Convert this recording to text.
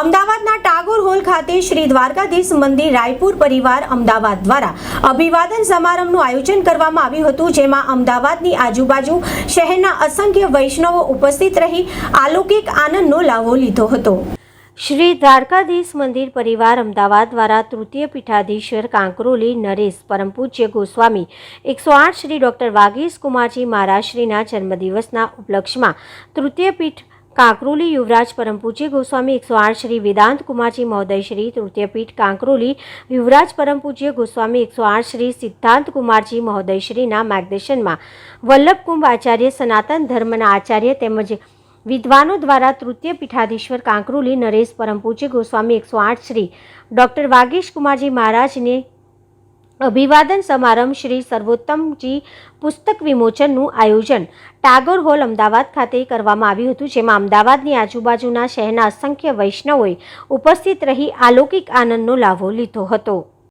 અમદાવાદના ટાગોર હોલ ખાતે શ્રી દ્વારકાધીશ મંદિર રાયપુર પરિવાર અમદાવાદ દ્વારા અભિવાદન સમારંભનું આયોજન કરવામાં આવ્યું હતું, જેમાં અમદાવાદની આજુબાજુ શહેરના અસંખ્ય વૈષ્ણવો ઉપસ્થિત રહી અલૌકિક આનંદનો લાવો લીધો હતો. શ્રી દ્વારકાધીશ મંદિર પરિવાર અમદાવાદ દ્વારા તૃતીય પીઠાધીશ્વર કાંકરોલી નરેશ પરમ પૂજ્ય ગોસ્વામી, એકસો આઠ શ્રી ડૉક્ટર વાગીશ કુમારજી મહારાજશ્રીના જન્મદિવસના ઉપલક્ષમાં તૃતીય પીઠ કાંકરોલી યુવરાજ પરમ પૂજ્ય ગોસ્વામી એકસો આઠ શ્રી વેદાંત કુમારજી મહોદય શ્રી તૃતીય કાંકરોલી યુવરાજ પરમ પૂજ્ય ગોસ્વામી એકસો આઠ શ્રી સિદ્ધાંત કુમારજી મહોદય શ્રીના માર્ગદર્શનમાં વલ્લભકુંભ આચાર્ય સનાતન ધર્મના આચાર્ય તેમજ વિદ્વાનો દ્વારા તૃતીય પીઠાધીશ્વર કાંકરોલી નરેશ પરમ પૂજ્ય ગોસ્વામી એકસો આઠ શ્રી ડૉક્ટર વાગેશ કુમારજી મહારાજને અભિવાદન સમારંભ શ્રી સર્વોત્તમજી પુસ્તક વિમોચનનું આયોજન ટાગોર હોલ અમદાવાદ ખાતે કરવામાં આવ્યું હતું, જેમાં અમદાવાદની આજુબાજુના શહેરના અસંખ્ય વૈષ્ણવોએ ઉપસ્થિત રહી અલૌકિક આનંદનો લાભો લીધો હતો.